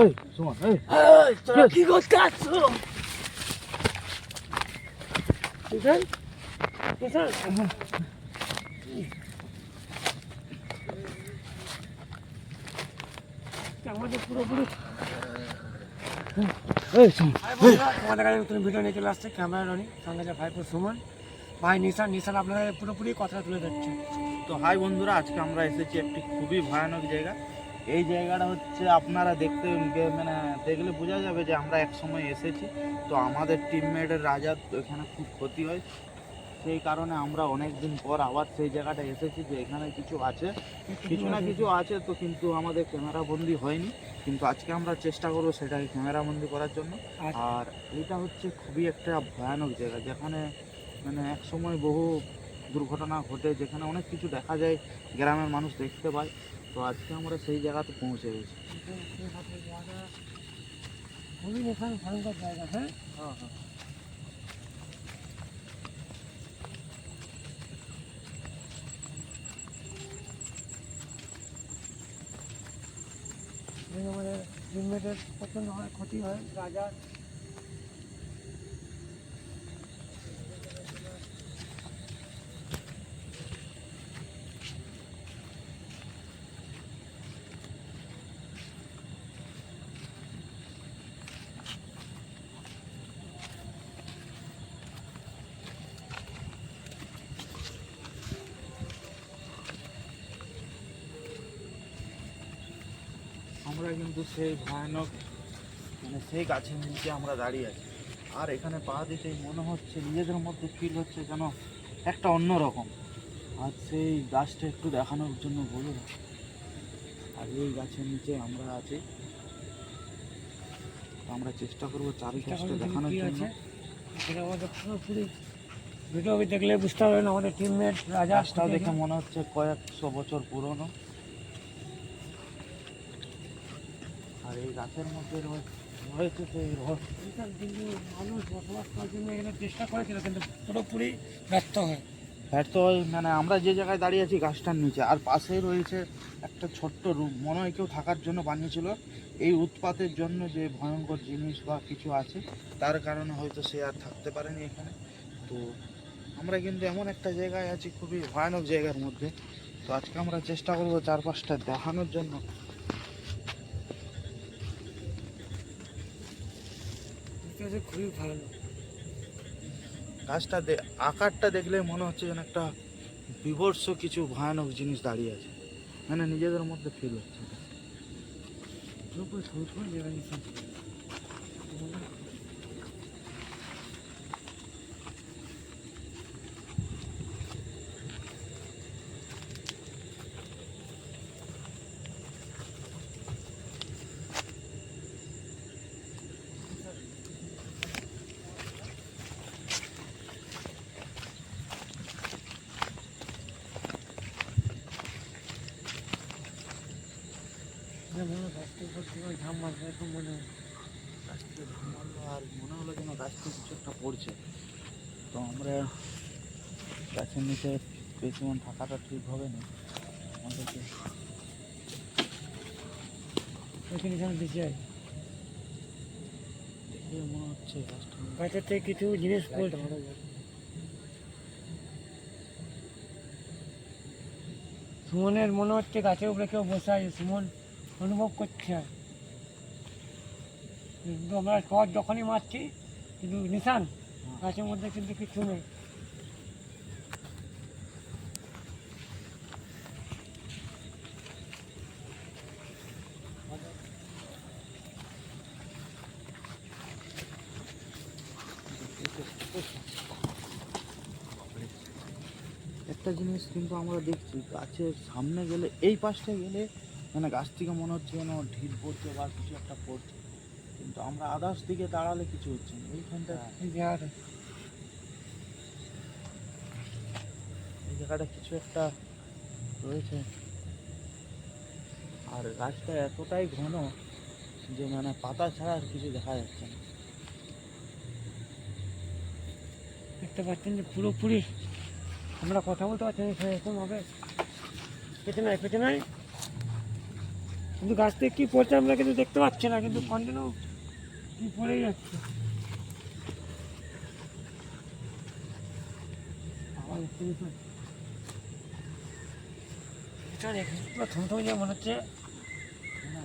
এই সুমন এই। এই, তোরা কি করতে আসছো? কিষান কিষান আমাদের পুরোপুরি এই সুমন তোমাদের কাছে নতুন ভিডিও নিয়ে চলে আসছে ক্যামেরা রনি সঙ্গে যে ভাইপুর সুমন ভাই নিশান নিশান আপনাদের পুরোপুরি কথা তুলে ধরছে। তো হাই বন্ধুরা আজকে আমরা এসেছি একটি খুবই ভয়ানক জায়গা। এই জায়গাটা হচ্ছে আপনারা দেখতে মানে দেখলে বোঝা যাবে যে আমরা এক সময় এসেছি। তো আমাদের টিমমেটের রাজার তো এখানে খুব ক্ষতি হয়। সেই কারণে আমরা অনেক দিন পর আবার সেই জায়গাটা এসেছি যে এখানে কিছু আছে। কিছু না কিছু আছে তো কিন্তু আমাদের ক্যামেরা বন্দি হয়নি। কিন্তু আজকে আমরা চেষ্টা করব সেটাকে ক্যামেরা বন্দি করার জন্য। আচ্ছা। আর এটা হচ্ছে খুবই একটা ভয়ানক জায়গা। যেখানে মানে এক সময় বহু দুর্ঘটনা ঘটে যেখানে অনেক কিছু দেখা যায় গ্রামের মানুষ দেখতে পায়। তো আজকে আমরা সেই জায়গাতে পৌঁছে গেছি খুবই নিশান ভয়ঙ্কর জায়গা হ্যাঁ এই আমাদের টিমমেটের পছন্দ হয় ক্ষতি হয় রাজা আমরা কিন্তু সেই ভয়ানক মানে সেই গাছের নিচে আমরা দাঁড়িয়ে আছি। আর এখানে পা দিতেই মনে হচ্ছে নিজেদের মধ্যে ফিল হচ্ছে যেন একটা অন্য রকম আর সেই গাছটা একটু দেখানোর জন্য বলুন। আর এই গাছের নিচে আমরা আছি। আমরা চেষ্টা করব চারিপাশটা দেখানোর জন্য। সেটা আমাদের পুরোপুরি ভিডিও দেখলে বুঝতে পারবেন আমাদের টিমমেট রাজা দেখে মনে হচ্ছে কয়েকশো বছর পুরনো। আর এই গাছের মধ্যে রয়েছে সেই রহস্য। কিন্তু মানুষ বসবাস করার জন্য এখানে চেষ্টা করেছিল কিন্তু পুরোপুরি ব্যর্থ হয়। ব্যর্থ হয় মানে আমরা যে জায়গায় দাঁড়িয়ে আছি গাছটার নিচে আর পাশেই রয়েছে একটা ছোট্ট রুম। মনে হয় কেউ থাকার জন্য বানিয়েছিল। এই উৎপাতের জন্য যে ভয়ঙ্কর জিনিস বা কিছু আছে তার কারণে হয়তো সে আর থাকতে পারেনি এখানে। তো আমরা কিন্তু এমন একটা জায়গায় আছি খুবই ভয়ানক জায়গার মধ্যে। তো আজকে আমরা চেষ্টা করব চারপাশটা দেখানোর জন্য। খুবই ভালো গাছটা আকারটা দেখলে মনে হচ্ছে যেন একটা বিভৎস কিছু ভয়ানক জিনিস দাঁড়িয়ে আছে। মানে নিজেদের মধ্যে ফিল হচ্ছে এটা। পুরোপুরি সবুজ করে জায়গা নিচ্ছেন মনে হয় গাছটার উপর থেকে মনে হয় গাছ থেকে মারলো আর মনে হলো যেন কিছু একটা পড়ছে তো আমরা গাছের নিচে বেশিক্ষণ থাকাটা ঠিক হবে না আমাদেরকে মনে হচ্ছে গাছটা গাছের থেকে কিছু জিনিস সুমনের মনে হচ্ছে গাছের উপরে কেউ বসে আছে। সুমন অনুভব করছে কিন্তু আমরা শট যখনই মারছি কিন্তু নিশান গাছের মধ্যে কিন্তু কিছু নেই। একটা জিনিস কিন্তু আমরা দেখছি গাছের সামনে গেলে এই পাশটা গেলে মানে গাছ থেকে মনে হচ্ছে যেন ঢিল পড়ছে বা কিছু একটা পড়ছে। কিন্তু আমরা আদার্স দিকে দাঁড়ালে কিছু হচ্ছে না। এইখানটা এই জায়গাটা। এই জায়গাটা কিছু একটা রয়েছে। আর গাছটা এতটাই ঘন যে মানে পাতা ছাড়া আর কিছু দেখা যাচ্ছে না। দেখতে পাচ্ছেন যে পুরোপুরি আমরা কথা বলতে পারছি না এরকম হবে। পেছনে পেছনে। কিন্তু গাছ থেকে কী পড়ছে আমরা কিন্তু দেখতে পাচ্ছি না, কিন্তু কন্টিনিউ কী পড়েই যাচ্ছে। যে মনে হচ্ছে।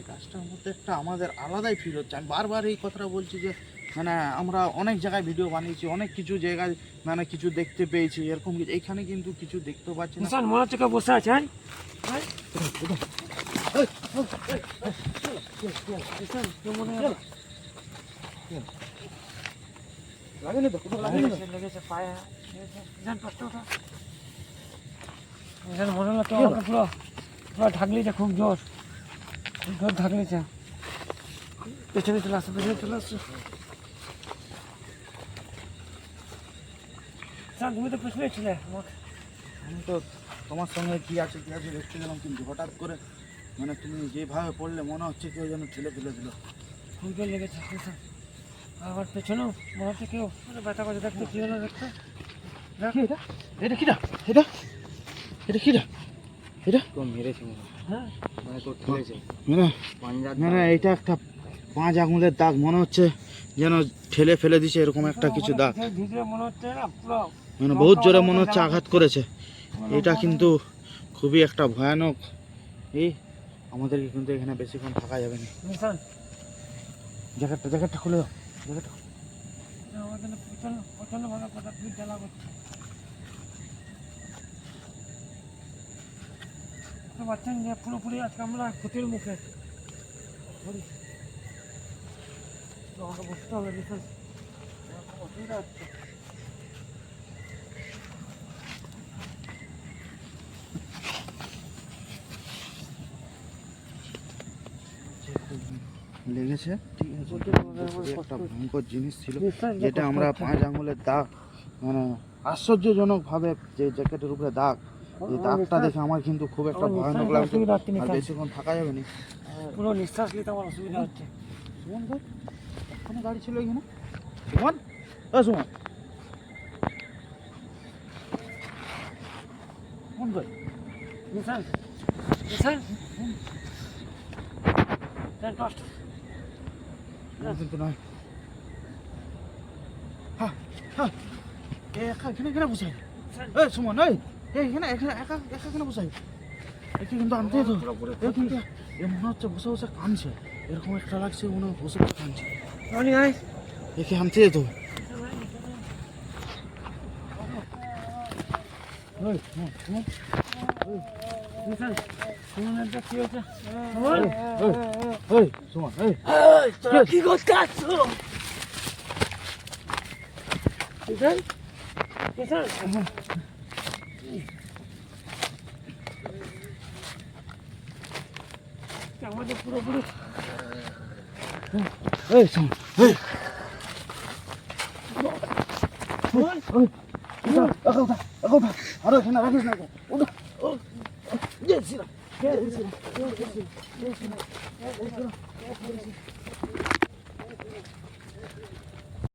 গাছটার মধ্যে একটা আমাদের আলাদাই ফিল হচ্ছে। আমি বারবার এই কথাটা বলছি যে মানে আমরা অনেক জায়গায় ভিডিও বানিয়েছি, অনেক কিছু জায়গায় মানে কিছু দেখতে পেয়েছি, এরকম কিন্তু কিছু দেখতে পাচ্ছি মনে হচ্ছে বসে আছে হ্যাঁ হ্যাঁ? নিশান, কেউ মনে হয় লাগেনি তো পুরো পুরো ঢাকলিছে খুব জোর খুব জোর ঢাকলিছে পেছনে চলে আসছে পেছনে চলে আসছে নিশান, তুমি তো পেছনে ছিলে আমাকে আমি তো তোমার সঙ্গে কি আছে কি আছে দেখতে গেলাম কিন্তু হঠাৎ করে মানে তুমি যেভাবে পড়লে মনে হচ্ছে কেউ যেন ঠেলে ফেলে দিল। খুব জোর লেগেছে। আবার পেছনেও মনে হচ্ছে কেউ মানে ব্যথা করছে দেখতে কি হলো দেখতে? দেখ। এটা? এটা কিটা এটা? এটা কিটা এটা? তো মেরেছে মনে হ্যাঁ। মানে তোর ঠেলেছে। মানে মানে এটা একটা পাঁচ আঙুলের দাগ মনে হচ্ছে যেন ঠেলে ফেলে দিছে এরকম একটা কিছু দাগ। মনে মনে না মানে বহুত জোরে মনে হচ্ছে আঘাত করেছে। এটা কিন্তু খুবই একটা ভয়ানক এই আমাদেরকে কিন্তু এখানে বেশিক্ষণ থাকা যাবে না। জ্যাকেটটা জ্যাকেটটা খুলে দাও জ্যাকেটটা করছে। যে পুরোপুরি আজকে আমরা ক্ষতির মুখে। তো আমাকে বুঝতে হবে অসুবিধা হচ্ছে লেগেছে। ঠিক আছে। একটা ভয়ঙ্কর জিনিস ছিল যেটা আমরা পাঁচ আঙুলের দাগ মানে আশ্চর্যজনক ভাবে যে জ্যাকেটের উপরে দাগ এই দাগটা দেখে আমার কিন্তু খুব একটা নিশ্বাস ভয়ানক লাগছে। আর বেশিক্ষণ থাকা যাবে না। পুরো নিঃশ্বাস নিতে আমার অসুবিধা হচ্ছে। সুমন ভাই ওখানে গাড়ি ছিল এখানে? সুমন? ও সুমন। সুমন ভাই নিশান নিশান কষ্ট নয় হ্যাঁ হ্যাঁ এ একা এখানে এখানে বসাই এই সুমন এই এই এখানে এখানে একা একা এখানে বসাই একে কিন্তু আনতে তো। এ কিন্তু এ মনে হচ্ছে বসে বসে কাঁদছে। এরকম একটা লাগছে মনে হয় বসে বসে রনি আয় একে আনতে তো। এই সুমন সুমন। কি করতে আসছো আমাদের পুরোপুরি এই সুমন এই আরে এখানে রাখিস না 练起来练起来练起来练起来